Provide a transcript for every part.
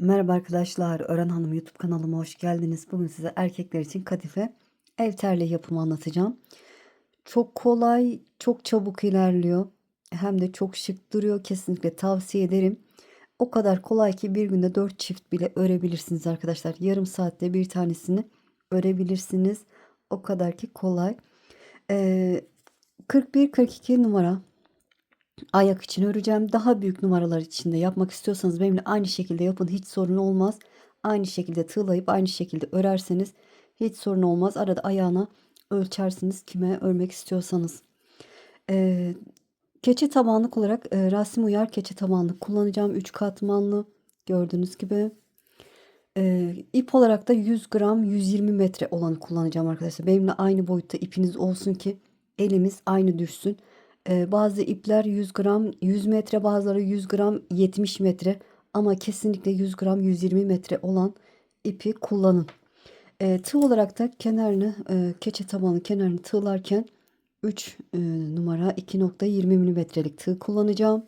Merhaba arkadaşlar, Ören Hanım YouTube kanalıma hoş geldiniz. Bugün size erkekler için kadife ev terliği yapımı anlatacağım. Çok kolay, çok çabuk ilerliyor. Hem de çok şık duruyor. Kesinlikle tavsiye ederim. O kadar kolay ki bir günde 4 çift bile örebilirsiniz arkadaşlar. Yarım saatte bir tanesini örebilirsiniz. O kadar ki kolay. Ee, 41-42 numara ayak için öreceğim. Daha büyük numaralar içinde yapmak istiyorsanız benimle aynı şekilde yapın. Hiç sorun olmaz. Aynı şekilde tığlayıp aynı şekilde örerseniz hiç sorun olmaz. Arada ayağına ölçersiniz kime örmek istiyorsanız. Ee, keçe tabanlık olarak e, Rasim Uyar keçe tabanlık kullanacağım. 3 katmanlı gördüğünüz gibi. Ee, ip olarak da 100 gram 120 metre olanı kullanacağım arkadaşlar. Benimle aynı boyutta ipiniz olsun ki elimiz aynı düşsün. Ee, bazı ipler 100 gram 100 metre bazıları 100 gram 70 metre ama kesinlikle 100 gram 120 metre olan ipi kullanın. Ee, tığ olarak da kenarını e, keçe tabanı kenarını tığlarken 3 e, numara 2.20 milimetrelik tığ kullanacağım.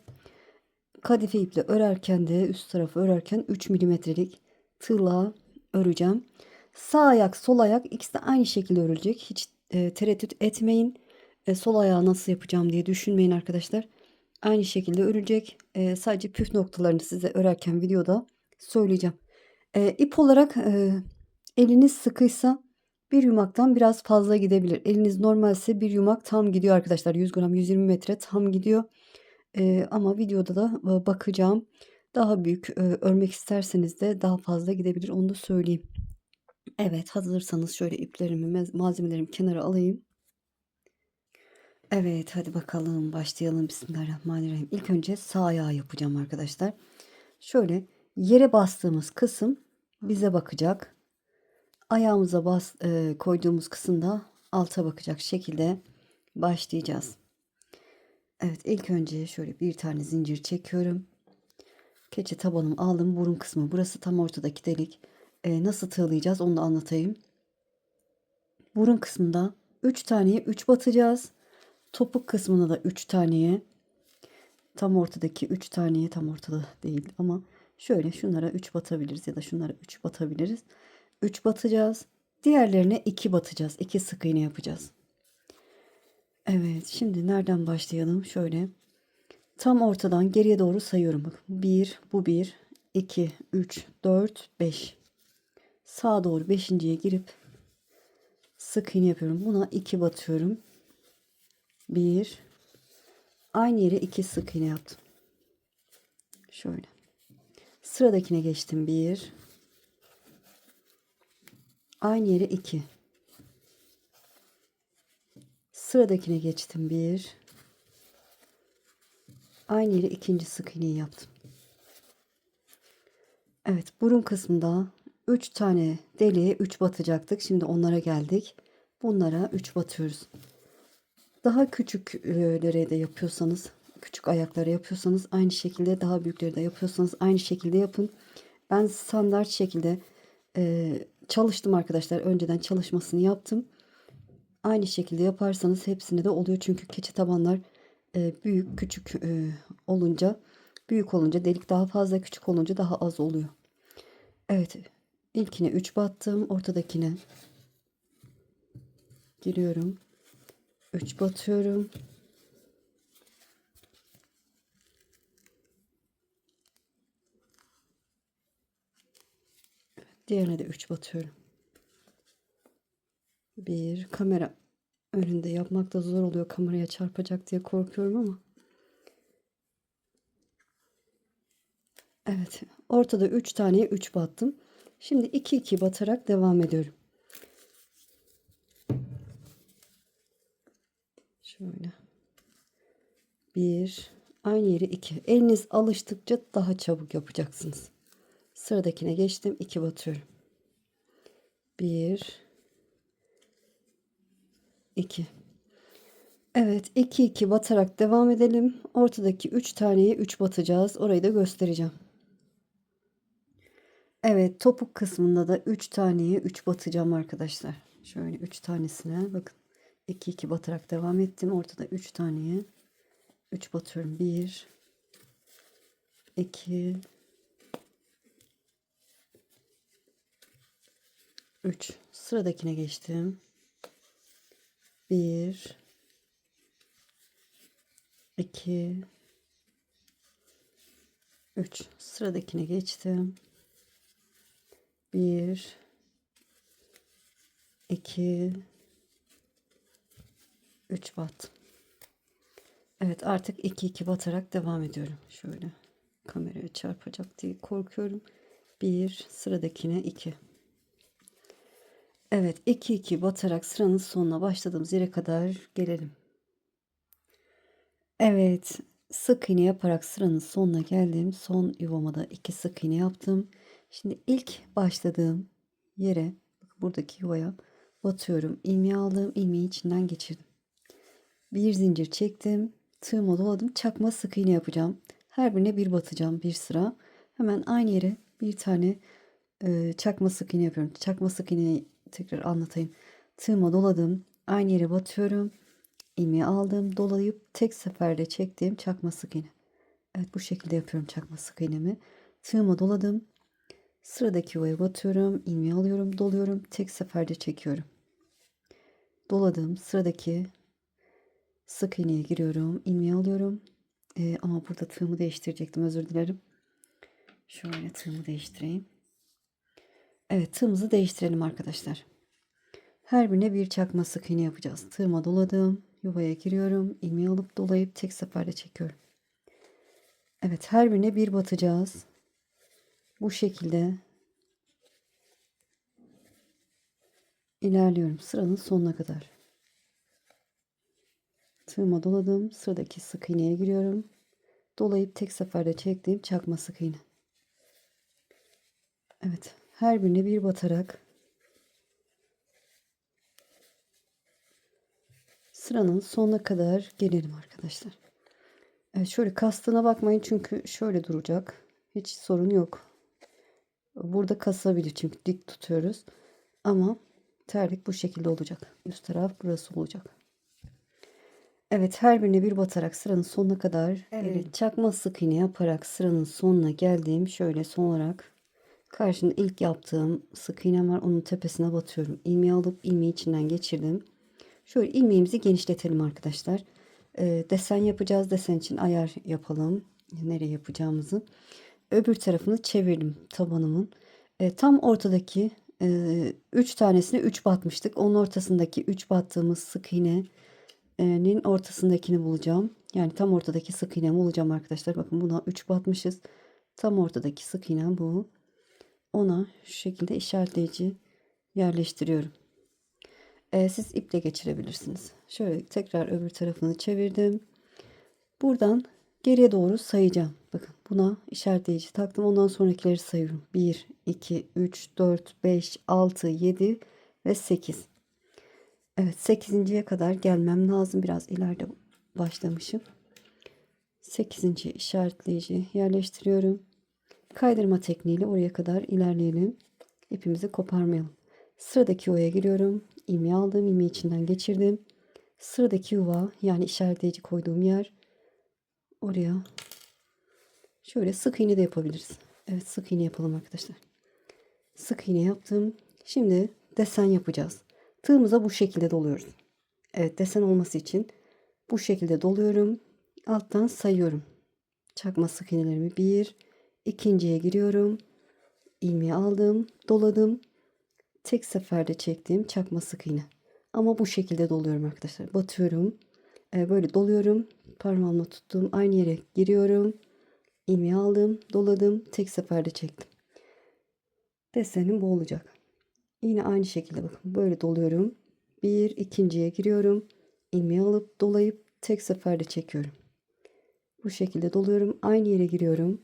Kadife iple örerken de üst tarafı örerken 3 milimetrelik tığla öreceğim. Sağ ayak sol ayak ikisi de aynı şekilde örülecek. Hiç e, tereddüt etmeyin. E, sol ayağı nasıl yapacağım diye düşünmeyin arkadaşlar. Aynı şekilde örülecek. E, sadece püf noktalarını size örerken videoda söyleyeceğim. E, ip olarak e, eliniz sıkıysa bir yumaktan biraz fazla gidebilir. Eliniz normalse bir yumak tam gidiyor arkadaşlar. 100 gram 120 metre tam gidiyor. E, ama videoda da e, bakacağım. Daha büyük e, örmek isterseniz de daha fazla gidebilir. Onu da söyleyeyim. Evet hazırsanız şöyle iplerimi malzemelerimi kenara alayım. Evet hadi bakalım başlayalım. Bismillahirrahmanirrahim. İlk önce sağ ayağı yapacağım arkadaşlar. Şöyle yere bastığımız kısım bize bakacak. Ayağımıza bas, e, koyduğumuz kısımda alta bakacak şekilde başlayacağız. Evet ilk önce şöyle bir tane zincir çekiyorum. Keçe tabanımı aldım. Burun kısmı burası tam ortadaki delik. E, nasıl tığlayacağız onu da anlatayım. Burun kısmında 3 taneye 3 batacağız. Topuk kısmına da 3 taneye tam ortadaki 3 taneye tam ortada değil ama şöyle şunlara 3 batabiliriz ya da şunlara 3 batabiliriz. 3 batacağız. Diğerlerine 2 batacağız. 2 sık iğne yapacağız. Evet şimdi nereden başlayalım? Şöyle tam ortadan geriye doğru sayıyorum. Bak 1 bu 1 2 3 4 5 sağa doğru 5.ye girip sık iğne yapıyorum. Buna 2 batıyorum. 1 aynı yere 2 sık iğne yaptım. Şöyle. Sıradakine geçtim. 1 aynı yere 2 Sıradakine geçtim. 1 aynı yere ikinci sık iğneyi yaptım. Evet, burun kısmında 3 tane deliğe 3 batacaktık. Şimdi onlara geldik. Bunlara 3 batıyoruz. Daha küçükleri de yapıyorsanız, küçük ayakları yapıyorsanız aynı şekilde daha büyükleri de yapıyorsanız aynı şekilde yapın. Ben standart şekilde e, çalıştım arkadaşlar. Önceden çalışmasını yaptım. Aynı şekilde yaparsanız hepsinde de oluyor. Çünkü keçi tabanlar e, büyük küçük e, olunca büyük olunca delik daha fazla küçük olunca daha az oluyor. Evet ilkine 3 battım. Ortadakine giriyorum. 3 batıyorum. Diğerine de 3 batıyorum. Bir kamera önünde yapmak da zor oluyor. Kameraya çarpacak diye korkuyorum ama. Evet. Ortada 3 taneye 3 battım. Şimdi 2 2 batarak devam ediyorum. Şöyle. Bir. Aynı yeri iki. Eliniz alıştıkça daha çabuk yapacaksınız. Sıradakine geçtim. iki batıyorum. Bir. iki. Evet. iki iki batarak devam edelim. Ortadaki üç taneye üç batacağız. Orayı da göstereceğim. Evet. Topuk kısmında da üç taneye üç batacağım arkadaşlar. Şöyle üç tanesine bakın. 2 2 batarak devam ettim. Ortada 3 taneye. 3 batıyorum. 1 2 3 sıradakine geçtim. 1 2 3 sıradakine geçtim. 1 2 3 battım Evet artık 2 2 batarak devam ediyorum. Şöyle kameraya çarpacak diye korkuyorum. 1 sıradakine 2 Evet 2 2 batarak sıranın sonuna başladığımız yere kadar gelelim. Evet sık iğne yaparak sıranın sonuna geldim. Son yuvama da 2 sık iğne yaptım. Şimdi ilk başladığım yere buradaki yuvaya batıyorum. İlmeği aldım ilmeği içinden geçirdim bir zincir çektim tığıma doladım çakma sık iğne yapacağım. Her birine bir batacağım bir sıra. Hemen aynı yere bir tane e, çakma sık iğne yapıyorum. Çakma sık iğneyi tekrar anlatayım. Tığıma doladım aynı yere batıyorum. İlmeği aldım dolayıp tek seferde çektiğim çakma sık iğne. Evet bu şekilde yapıyorum çakma sık iğnemi. Tığıma doladım. Sıradaki yuvaya batıyorum ilmeği alıyorum doluyorum tek seferde çekiyorum. Doladım. Sıradaki sık iğneye giriyorum ilmeği alıyorum. Ee, ama burada tığımı değiştirecektim özür dilerim. Şöyle tığımı değiştireyim. Evet tığımızı değiştirelim arkadaşlar. Her birine bir çakma sık iğne yapacağız. Tığıma doladım yuvaya giriyorum ilmeği alıp dolayıp tek seferde çekiyorum. Evet her birine bir batacağız. Bu şekilde ilerliyorum sıranın sonuna kadar tığıma doladım. Sıradaki sık iğneye giriyorum. Dolayıp tek seferde çektiğim çakma sık iğne. Evet her birine bir batarak sıranın sonuna kadar gelelim arkadaşlar. Evet şöyle kastına bakmayın çünkü şöyle duracak. Hiç sorun yok. Burada kasabilir çünkü dik tutuyoruz. Ama terlik bu şekilde olacak. Üst taraf burası olacak Evet her birine bir batarak sıranın sonuna kadar evet, çakma sık iğne yaparak sıranın sonuna geldiğim şöyle son olarak karşında ilk yaptığım sık iğnem var onun tepesine batıyorum. İlmeği alıp ilmeği içinden geçirdim. Şöyle ilmeğimizi genişletelim arkadaşlar. Ee, desen yapacağız desen için ayar yapalım. Nereye yapacağımızı. Öbür tarafını çevirdim tabanımın. Ee, tam ortadaki 3 tanesine 3 batmıştık. Onun ortasındaki 3 battığımız sık iğne nin ortasındakini bulacağım. Yani tam ortadaki sık iğnemi bulacağım arkadaşlar. Bakın buna 3 batmışız. Tam ortadaki sık iğnem bu. Ona şu şekilde işaretleyici yerleştiriyorum. Ee, siz iple geçirebilirsiniz. Şöyle tekrar öbür tarafını çevirdim. Buradan geriye doğru sayacağım. Bakın buna işaretleyici taktım. Ondan sonrakileri sayıyorum. 1, 2, 3, 4, 5, 6, 7 ve 8. Evet 8.ye kadar gelmem lazım. Biraz ileride başlamışım. 8. işaretleyici yerleştiriyorum. Kaydırma tekniğiyle oraya kadar ilerleyelim. İpimizi koparmayalım. Sıradaki yuvaya giriyorum. İlmeği aldım. ilmeği içinden geçirdim. Sıradaki yuva yani işaretleyici koyduğum yer oraya şöyle sık iğne de yapabiliriz. Evet sık iğne yapalım arkadaşlar. Sık iğne yaptım. Şimdi desen yapacağız. Tığımıza bu şekilde doluyoruz. Evet desen olması için bu şekilde doluyorum. Alttan sayıyorum. Çakma sık iğnelerimi bir, ikinciye giriyorum. ilmeği aldım, doladım. Tek seferde çektiğim çakma sık iğne. Ama bu şekilde doluyorum arkadaşlar. Batıyorum. Ee, böyle doluyorum. Parmağımla tuttuğum aynı yere giriyorum. ilmeği aldım, doladım. Tek seferde çektim. Desenim bu olacak. Yine aynı şekilde bakın böyle doluyorum. Bir ikinciye giriyorum. ilmeği alıp dolayıp tek seferde çekiyorum. Bu şekilde doluyorum. Aynı yere giriyorum.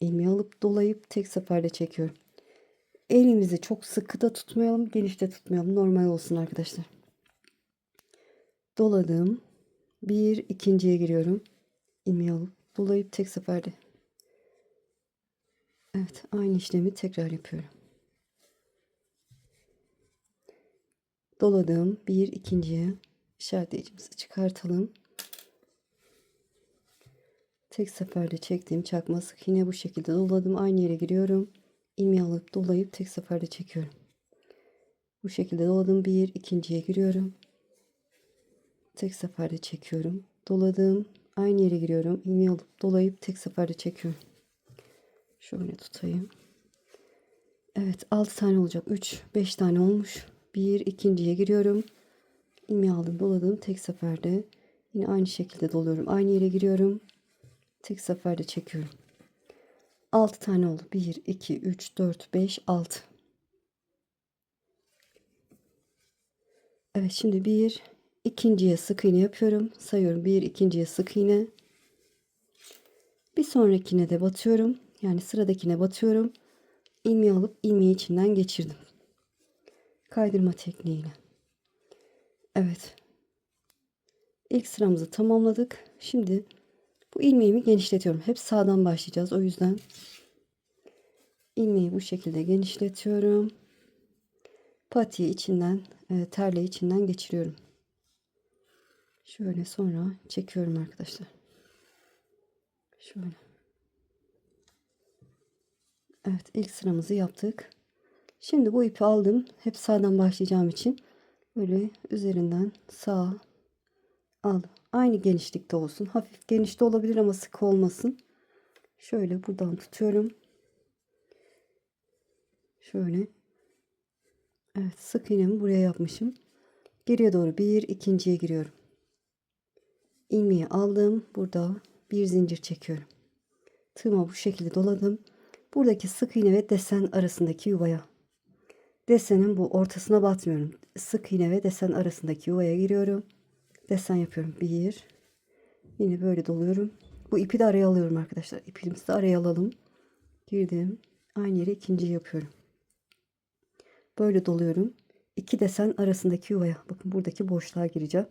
ilmeği alıp dolayıp tek seferde çekiyorum. Elimizi çok sıkı da tutmayalım, geniş de tutmayalım. Normal olsun arkadaşlar. Doladım. Bir ikinciye giriyorum. ilmeği alıp dolayıp tek seferde. Evet, aynı işlemi tekrar yapıyorum. Doladım. Bir ikinciye işaretleyicimizi çıkartalım. Tek seferde çektiğim çakma sık yine bu şekilde doladım. Aynı yere giriyorum. ilmeği alıp dolayıp tek seferde çekiyorum. Bu şekilde doladım. Bir, ikinciye giriyorum. Tek seferde çekiyorum. Doladım. Aynı yere giriyorum. İlmeği alıp dolayıp tek seferde çekiyorum. Şöyle tutayım. Evet 6 tane olacak. 3, 5 tane olmuş. Bir, ikinciye giriyorum. İlmeği aldım, doladım. Tek seferde. Yine aynı şekilde doluyorum. Aynı yere giriyorum. Tek seferde çekiyorum. 6 tane oldu. 1, 2, 3, 4, 5, 6. Evet şimdi bir ikinciye sık iğne yapıyorum. Sayıyorum. Bir ikinciye sık iğne. Bir sonrakine de batıyorum. Yani sıradakine batıyorum. İlmeği alıp ilmeği içinden geçirdim. Kaydırma tekniğiyle. Evet. İlk sıramızı tamamladık. Şimdi bu ilmeğimi genişletiyorum. Hep sağdan başlayacağız. O yüzden ilmeği bu şekilde genişletiyorum. Patiyi içinden, e, terle içinden geçiriyorum. Şöyle sonra çekiyorum arkadaşlar. Şöyle. Evet ilk sıramızı yaptık. Şimdi bu ipi aldım. Hep sağdan başlayacağım için böyle üzerinden sağ al. Aynı genişlikte olsun. Hafif geniş de olabilir ama sık olmasın. Şöyle buradan tutuyorum. Şöyle. Evet sık iğnemi buraya yapmışım. Geriye doğru bir ikinciye giriyorum. İlmeği aldım. Burada bir zincir çekiyorum. Tığıma bu şekilde doladım. Buradaki sık iğne ve desen arasındaki yuvaya. Desenin bu ortasına batmıyorum. Sık iğne ve desen arasındaki yuvaya giriyorum. Desen yapıyorum. Bir. Yine böyle doluyorum. Bu ipi de araya alıyorum arkadaşlar. İpimizi de araya alalım. Girdim. Aynı yere ikinciyi yapıyorum. Böyle doluyorum. İki desen arasındaki yuvaya. Bakın buradaki boşluğa gireceğim.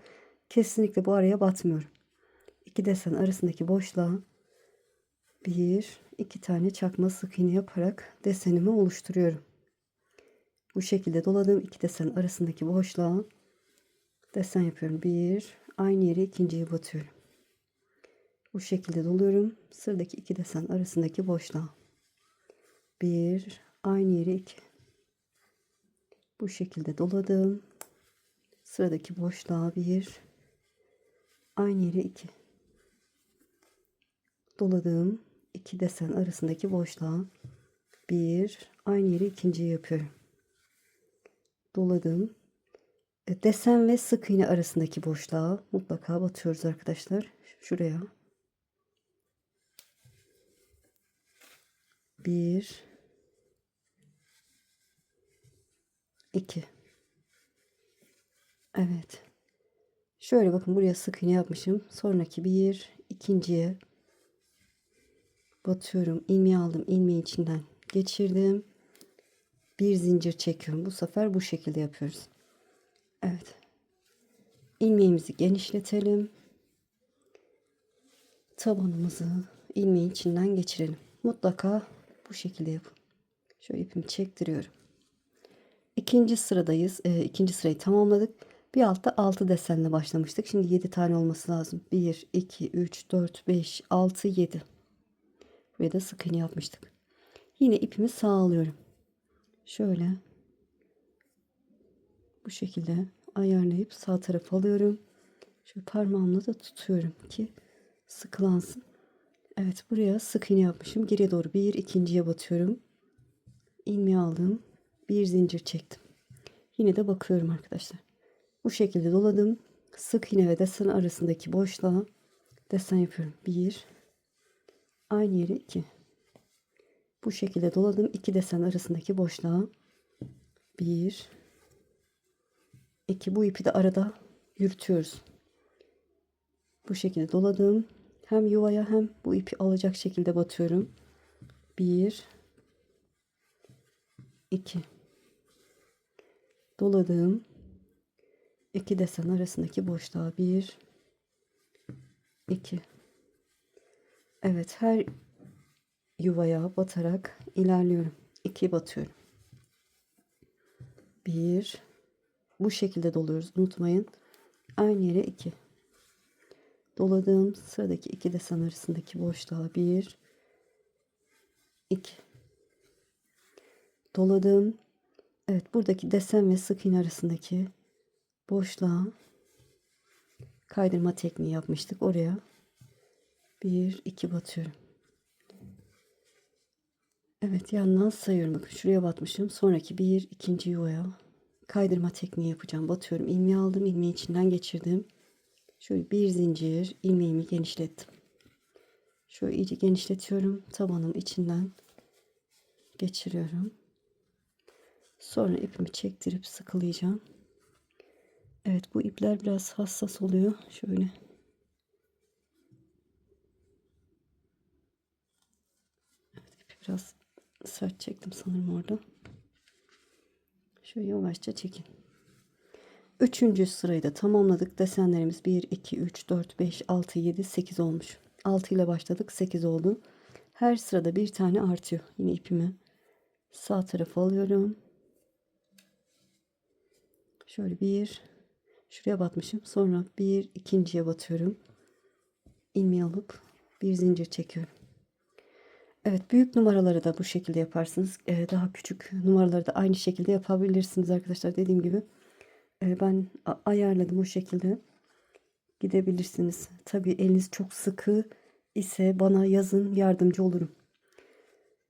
Kesinlikle bu araya batmıyorum. İki desen arasındaki boşluğa bir, iki tane çakma sık iğne yaparak desenimi oluşturuyorum. Bu şekilde doladığım iki desen arasındaki boşluğa desen yapıyorum. Bir, aynı yere ikinciyi batıyorum. Bu şekilde doluyorum. Sıradaki iki desen arasındaki boşluğa. Bir, aynı yere iki. Bu şekilde doladım. Sıradaki boşluğa bir, aynı yere iki. Doladığım iki desen arasındaki boşluğa bir aynı yeri ikinciyi yapıyorum. Doladım. E, desen ve sık iğne arasındaki boşluğa mutlaka batıyoruz arkadaşlar. Şuraya. Bir. iki. Evet. Şöyle bakın buraya sık iğne yapmışım. Sonraki bir ikinciye batıyorum. ilmeği aldım. ilmeği içinden geçirdim. Bir zincir çekiyorum. Bu sefer bu şekilde yapıyoruz. Evet. ilmeğimizi genişletelim. Tabanımızı ilmeğin içinden geçirelim. Mutlaka bu şekilde yapın. Şöyle ipimi çektiriyorum. İkinci sıradayız. E, ikinci sırayı tamamladık. Bir altta 6 desenle başlamıştık. Şimdi 7 tane olması lazım. 1, 2, 3, 4, 5, 6, 7. Buraya da sık iğne yapmıştık. Yine ipimi sağlıyorum. Şöyle bu şekilde ayarlayıp sağ tarafa alıyorum. Şu parmağımla da tutuyorum ki sıkılansın. Evet buraya sık iğne yapmışım. Geriye doğru bir ikinciye batıyorum. İlmeği aldım. Bir zincir çektim. Yine de bakıyorum arkadaşlar. Bu şekilde doladım. Sık iğne ve desen arasındaki boşluğa desen yapıyorum. Bir, aynı yere 2 bu şekilde doladım. İki desen arasındaki boşluğa. 1 2 bu ipi de arada yürütüyoruz. Bu şekilde doladım. Hem yuvaya hem bu ipi alacak şekilde batıyorum. 1 2 doladım. İki desen arasındaki boşluğa. 1 2 Evet her yuvaya batarak ilerliyorum. 2 batıyorum. 1 bu şekilde doluyoruz. Unutmayın. Aynı yere 2. Doladığım sıradaki iki desen arasındaki boşluğa 1 2 Doladığım Evet buradaki desen ve sık iğne arasındaki boşluğa kaydırma tekniği yapmıştık. Oraya bir iki batıyorum. Evet yandan sayıyorum. Bakın şuraya batmışım. Sonraki bir ikinci yuvaya kaydırma tekniği yapacağım. Batıyorum. ilmeği aldım. ilmeği içinden geçirdim. Şöyle bir zincir ilmeğimi genişlettim. Şöyle iyice genişletiyorum. Tabanım içinden geçiriyorum. Sonra ipimi çektirip sıkılayacağım. Evet bu ipler biraz hassas oluyor. Şöyle. Evet ipi biraz sert çektim sanırım orada. Şöyle yavaşça çekin. Üçüncü sırayı da tamamladık. Desenlerimiz 1, 2, 3, 4, 5, 6, 7, 8 olmuş. 6 ile başladık. 8 oldu. Her sırada bir tane artıyor. Yine ipimi sağ tarafa alıyorum. Şöyle bir şuraya batmışım. Sonra bir ikinciye batıyorum. ilmeği alıp bir zincir çekiyorum. Evet büyük numaraları da bu şekilde yaparsınız. Ee, daha küçük numaraları da aynı şekilde yapabilirsiniz arkadaşlar. Dediğim gibi e, ben ayarladım o şekilde gidebilirsiniz. Tabii eliniz çok sıkı ise bana yazın yardımcı olurum.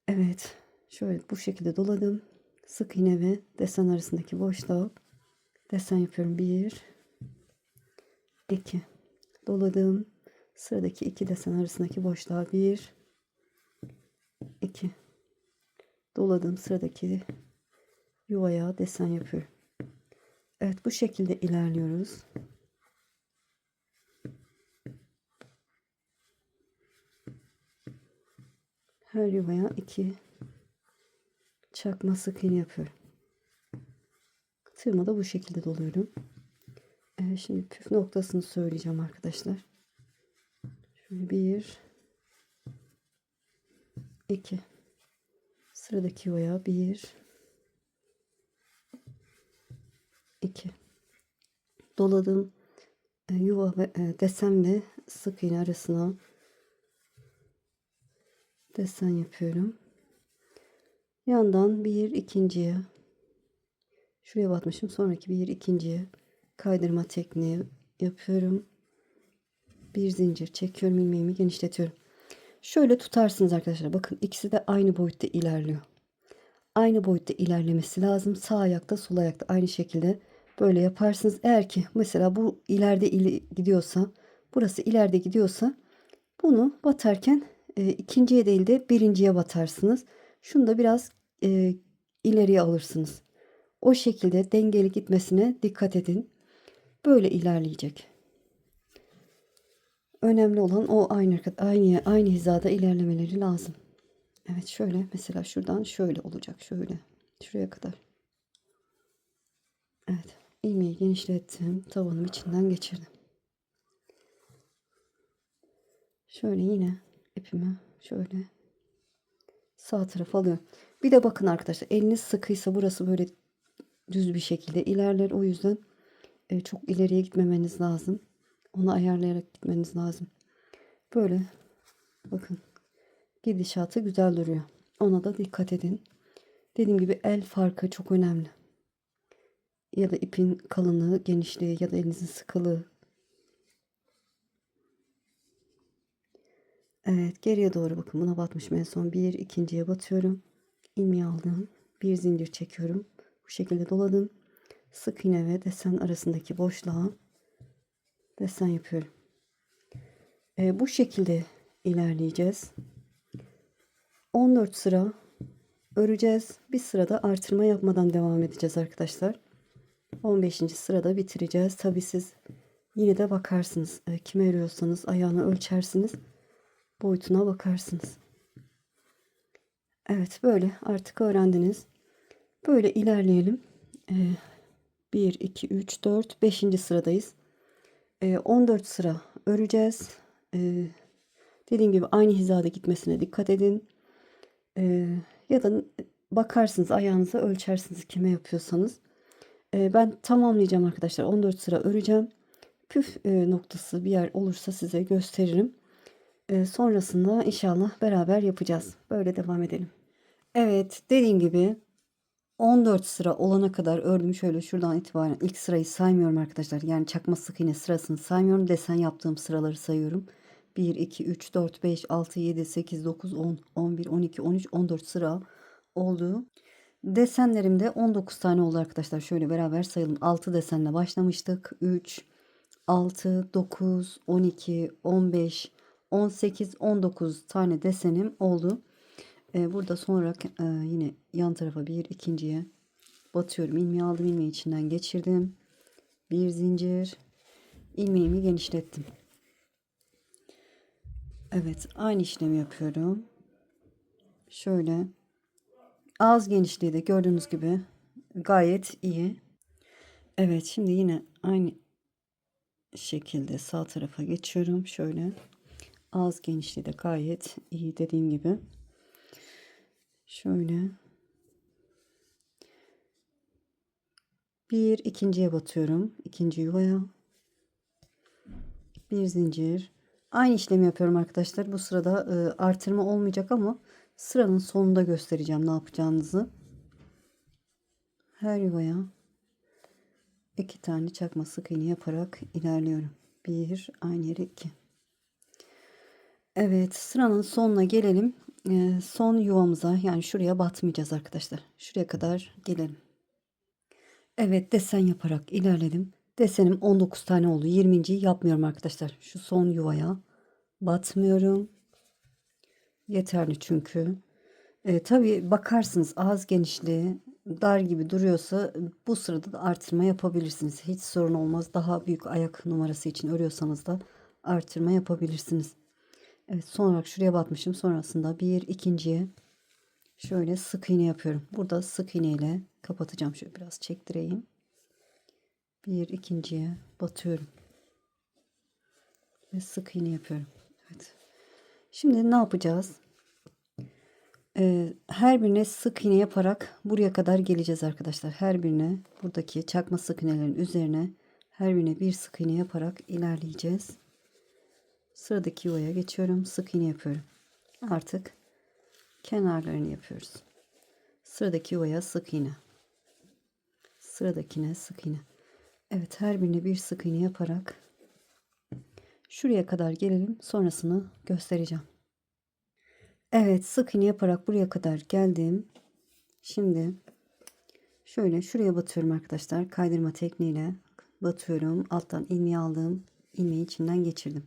Evet şöyle bu şekilde doladım. Sık iğne ve desen arasındaki boşluğa desen yapıyorum. Bir, iki. Doladım. Sıradaki iki desen arasındaki boşluğa bir, iki. Doladım. Sıradaki yuvaya desen yapıyorum. Evet bu şekilde ilerliyoruz. Her yuvaya iki çakma sık iğne yapıyorum. Tığımı da bu şekilde doluyorum. Ee, şimdi püf noktasını söyleyeceğim arkadaşlar. Şöyle bir iki sıradaki yuvaya bir iki doladım e, yuva ve e, desen ve sık iğne arasına desen yapıyorum. Yandan bir ikinciye şuraya batmışım. Sonraki bir ikinciye kaydırma tekniği yapıyorum. Bir zincir çekiyorum ilmeğimi genişletiyorum. Şöyle tutarsınız arkadaşlar. Bakın ikisi de aynı boyutta ilerliyor. Aynı boyutta ilerlemesi lazım. Sağ ayakta sol ayakta aynı şekilde böyle yaparsınız. Eğer ki mesela bu ileride gidiyorsa burası ileride gidiyorsa bunu batarken e, ikinciye değil de birinciye batarsınız. Şunu da biraz e, ileriye alırsınız. O şekilde dengeli gitmesine dikkat edin. Böyle ilerleyecek. Önemli olan o aynı aynı aynı hizada ilerlemeleri lazım. Evet şöyle mesela şuradan şöyle olacak şöyle şuraya kadar. Evet ilmeği genişlettim tavanım içinden geçirdim. Şöyle yine ipimi şöyle sağ tarafa alıyorum. Bir de bakın arkadaşlar eliniz sıkıysa burası böyle düz bir şekilde ilerler. O yüzden e, çok ileriye gitmemeniz lazım. Onu ayarlayarak gitmeniz lazım. Böyle bakın gidişatı güzel duruyor. Ona da dikkat edin. Dediğim gibi el farkı çok önemli. Ya da ipin kalınlığı, genişliği ya da elinizin sıkılığı. Evet geriye doğru bakın buna batmışım en son bir ikinciye batıyorum. ilmeği aldım. Bir zincir çekiyorum. Bu şekilde doladım. Sık iğne ve desen arasındaki boşluğa desen yapıyorum. E, bu şekilde ilerleyeceğiz. 14 sıra öreceğiz. Bir sırada artırma yapmadan devam edeceğiz arkadaşlar. 15. sırada bitireceğiz. Tabi siz yine de bakarsınız. E, kime örüyorsanız ayağını ölçersiniz. Boyutuna bakarsınız. Evet böyle artık öğrendiniz. Böyle ilerleyelim. E, 1, 2, 3, 4, 5. sıradayız. E, 14 sıra öreceğiz. E, dediğim gibi aynı hizada gitmesine dikkat edin. E, ya da bakarsınız ayağınıza ölçersiniz kime yapıyorsanız. Ben tamamlayacağım arkadaşlar. 14 sıra öreceğim. Püf e, noktası bir yer olursa size gösteririm. Sonrasında inşallah beraber yapacağız. Böyle devam edelim. Evet dediğim gibi 14 sıra olana kadar ördüm. Şöyle şuradan itibaren ilk sırayı saymıyorum arkadaşlar. Yani çakma sık iğne sırasını saymıyorum. Desen yaptığım sıraları sayıyorum. 1, 2, 3, 4, 5, 6, 7, 8, 9, 10, 11, 12, 13, 14 sıra oldu. Desenlerimde 19 tane oldu arkadaşlar. Şöyle beraber sayalım. 6 desenle başlamıştık. 3, 6, 9, 12, 15, 18, 19 tane desenim oldu. Ee, burada sonra e, yine yan tarafa bir ikinciye batıyorum. İlmeği aldım. ilmeği içinden geçirdim. Bir zincir. ilmeğimi genişlettim. Evet aynı işlemi yapıyorum. Şöyle ağız genişliği de gördüğünüz gibi gayet iyi. Evet şimdi yine aynı şekilde sağ tarafa geçiyorum. Şöyle ağız genişliği de gayet iyi dediğim gibi. Şöyle bir ikinciye batıyorum. ikinci yuvaya bir zincir Aynı işlemi yapıyorum arkadaşlar. Bu sırada e, artırma olmayacak ama sıranın sonunda göstereceğim ne yapacağınızı. Her yuvaya iki tane çakma sık iğne yaparak ilerliyorum. Bir, aynı yere iki. Evet sıranın sonuna gelelim. E, son yuvamıza yani şuraya batmayacağız arkadaşlar. Şuraya kadar gelelim. Evet desen yaparak ilerledim. Desenim 19 tane oldu. 20. yapmıyorum arkadaşlar. Şu son yuvaya batmıyorum. Yeterli çünkü. E, tabii bakarsınız ağız genişliği dar gibi duruyorsa bu sırada da artırma yapabilirsiniz. Hiç sorun olmaz. Daha büyük ayak numarası için örüyorsanız da artırma yapabilirsiniz. Evet son olarak şuraya batmışım. Sonrasında bir ikinciye şöyle sık iğne yapıyorum. Burada sık iğne ile kapatacağım. Şöyle biraz çektireyim bir ikinciye batıyorum ve sık iğne yapıyorum. Evet. Şimdi ne yapacağız? Ee, her birine sık iğne yaparak buraya kadar geleceğiz arkadaşlar. Her birine buradaki çakma sık iğnelerin üzerine her birine bir sık iğne yaparak ilerleyeceğiz. Sıradaki yuvaya geçiyorum. Sık iğne yapıyorum. Artık kenarlarını yapıyoruz. Sıradaki yuvaya sık iğne. Sıradakine sık iğne. Evet her birine bir sık iğne yaparak şuraya kadar gelelim. Sonrasını göstereceğim. Evet sık iğne yaparak buraya kadar geldim. Şimdi şöyle şuraya batıyorum arkadaşlar. Kaydırma tekniğiyle batıyorum. Alttan ilmeği aldım. ilmeği içinden geçirdim.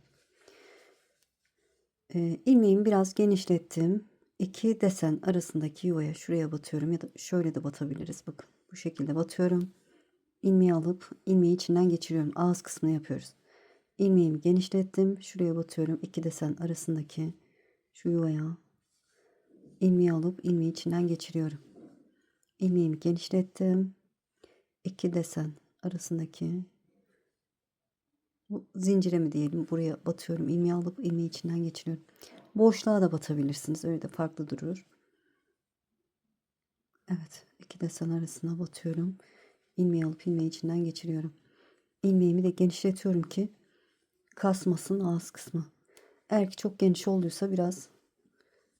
İlmeğimi biraz genişlettim. İki desen arasındaki yuvaya şuraya batıyorum ya da şöyle de batabiliriz. Bakın bu şekilde batıyorum ilmeği alıp ilmeği içinden geçiriyorum. Ağız kısmını yapıyoruz. İlmeğimi genişlettim. Şuraya batıyorum. İki desen arasındaki şu yuvaya ilmeği alıp ilmeği içinden geçiriyorum. İlmeğimi genişlettim. İki desen arasındaki zincire mi diyelim buraya batıyorum. ilmeği alıp ilmeği içinden geçiriyorum. Boşluğa da batabilirsiniz. Öyle de farklı durur. Evet. iki desen arasına batıyorum ilmeği alıp ilmeği içinden geçiriyorum. İlmeğimi de genişletiyorum ki kasmasın ağız kısmı. Eğer ki çok geniş olduysa biraz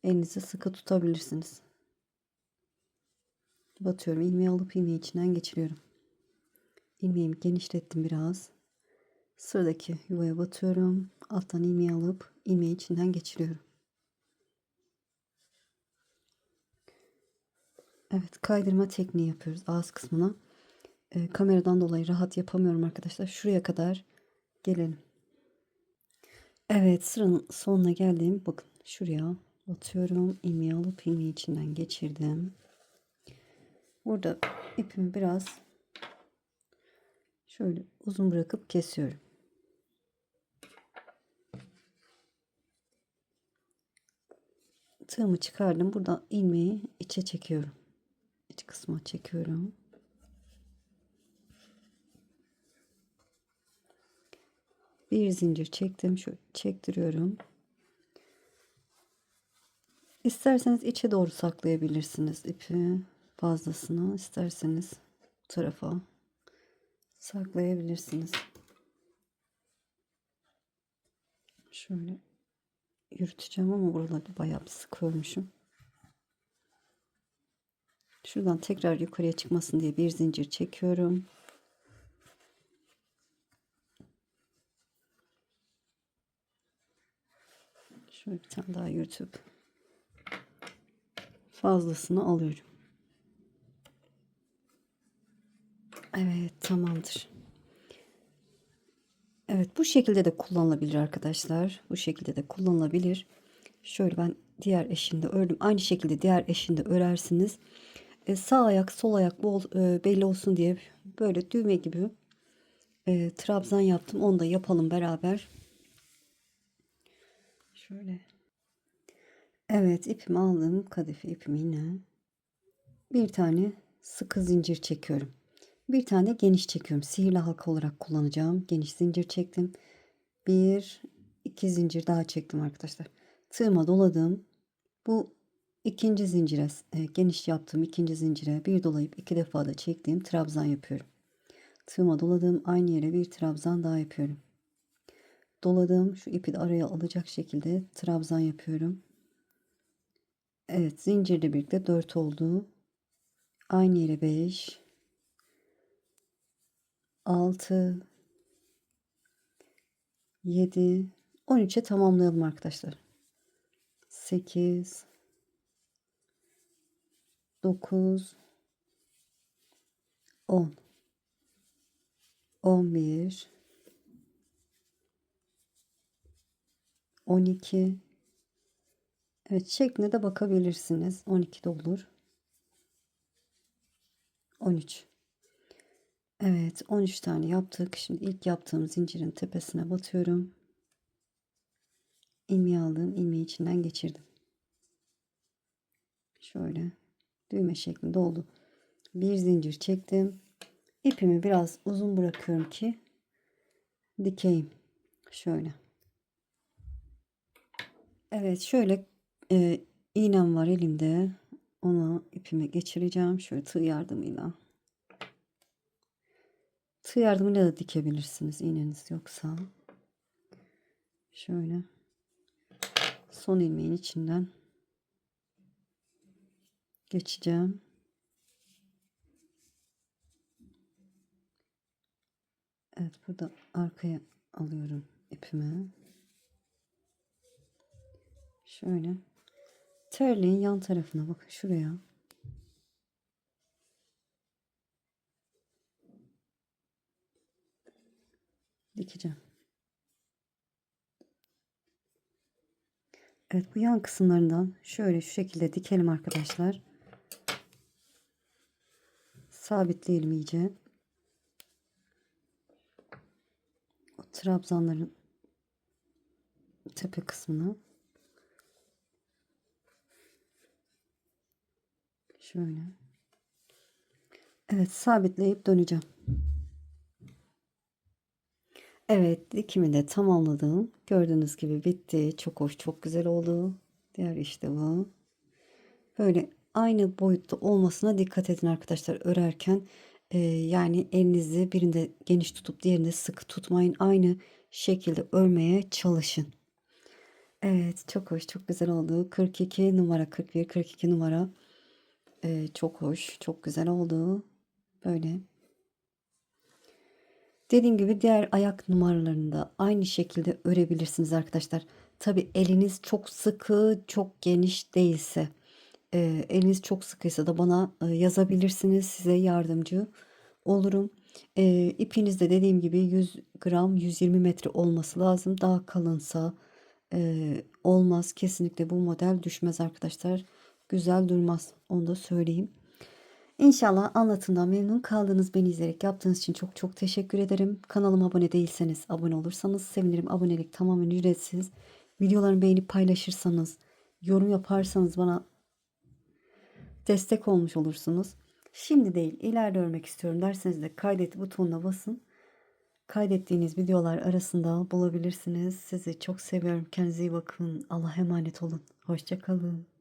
elinizi sıkı tutabilirsiniz. Batıyorum. ilmeği alıp ilmeği içinden geçiriyorum. İlmeğimi genişlettim biraz. Sıradaki yuvaya batıyorum. Alttan ilmeği alıp ilmeği içinden geçiriyorum. Evet kaydırma tekniği yapıyoruz ağız kısmına e, kameradan dolayı rahat yapamıyorum arkadaşlar. Şuraya kadar gelelim. Evet sıranın sonuna geldim. Bakın şuraya batıyorum. ilmeği alıp ilmeği içinden geçirdim. Burada ipimi biraz şöyle uzun bırakıp kesiyorum. Tığımı çıkardım. Burada ilmeği içe çekiyorum. İç kısma çekiyorum. bir zincir çektim şu çektiriyorum İsterseniz içe doğru saklayabilirsiniz ipi fazlasını isterseniz tarafa saklayabilirsiniz şöyle yürüteceğim ama buralarda bayağı bir sık örmüşüm Şuradan tekrar yukarıya çıkmasın diye bir zincir çekiyorum. Şöyle bir tane daha yürütüp fazlasını alıyorum. Evet tamamdır. Evet bu şekilde de kullanılabilir arkadaşlar. Bu şekilde de kullanılabilir. Şöyle ben diğer eşinde ördüm. Aynı şekilde diğer eşinde örersiniz. E, sağ ayak sol ayak bol e, belli olsun diye böyle düğme gibi e, trabzan yaptım. Onu da yapalım beraber. Şöyle. Evet ipimi aldım. Kadife ipimi yine. Bir tane sıkı zincir çekiyorum. Bir tane geniş çekiyorum. Sihirli halka olarak kullanacağım. Geniş zincir çektim. Bir, iki zincir daha çektim arkadaşlar. Tığıma doladım. Bu ikinci zincire, e, geniş yaptığım ikinci zincire bir dolayıp iki defa da çektiğim trabzan yapıyorum. Tığıma doladım. Aynı yere bir trabzan daha yapıyorum. Doladım. Şu ipi de araya alacak şekilde trabzan yapıyorum. Evet zincirle birlikte 4 oldu. Aynı yere 5 6 7 13'e tamamlayalım arkadaşlar. 8 9 10 11 12 Evet şekline de bakabilirsiniz. 12 de olur. 13 Evet 13 tane yaptık. Şimdi ilk yaptığım zincirin tepesine batıyorum. İlmeği aldım. ilmeği içinden geçirdim. Şöyle düğme şeklinde oldu. Bir zincir çektim. İpimi biraz uzun bırakıyorum ki dikeyim. Şöyle. Evet şöyle e, iğnem var elimde. Onu ipime geçireceğim. Şöyle tığ yardımıyla. Tığ yardımıyla da dikebilirsiniz iğneniz yoksa. Şöyle. Son ilmeğin içinden geçeceğim. Evet burada arkaya alıyorum ipimi. Şöyle. Terliğin yan tarafına bakın şuraya. Dikeceğim. Evet bu yan kısımlarından şöyle şu şekilde dikelim arkadaşlar. Sabitleyelim iyice. O trabzanların tepe kısmını. Şöyle. Evet sabitleyip döneceğim. Evet dikimi de tamamladım. Gördüğünüz gibi bitti. Çok hoş çok güzel oldu. Diğer işte bu. Böyle aynı boyutta olmasına dikkat edin arkadaşlar örerken. Ee, yani elinizi birinde geniş tutup diğerinde sıkı tutmayın. Aynı şekilde örmeye çalışın. Evet çok hoş çok güzel oldu. 42 numara 41 42 numara. Ee, çok hoş, çok güzel oldu. Böyle. Dediğim gibi diğer ayak numaralarını da aynı şekilde örebilirsiniz arkadaşlar. Tabi eliniz çok sıkı, çok geniş değilse, e, eliniz çok sıkıysa da bana e, yazabilirsiniz. Size yardımcı olurum. E, ipiniz de dediğim gibi 100 gram 120 metre olması lazım. Daha kalınsa e, olmaz. Kesinlikle bu model düşmez arkadaşlar güzel durmaz. Onu da söyleyeyim. İnşallah anlatımdan memnun kaldınız. Beni izleyerek yaptığınız için çok çok teşekkür ederim. Kanalıma abone değilseniz abone olursanız sevinirim. Abonelik tamamen ücretsiz. Videolarımı beğenip paylaşırsanız, yorum yaparsanız bana destek olmuş olursunuz. Şimdi değil ileride örmek istiyorum derseniz de kaydet butonuna basın. Kaydettiğiniz videolar arasında bulabilirsiniz. Sizi çok seviyorum. Kendinize iyi bakın. Allah'a emanet olun. Hoşçakalın.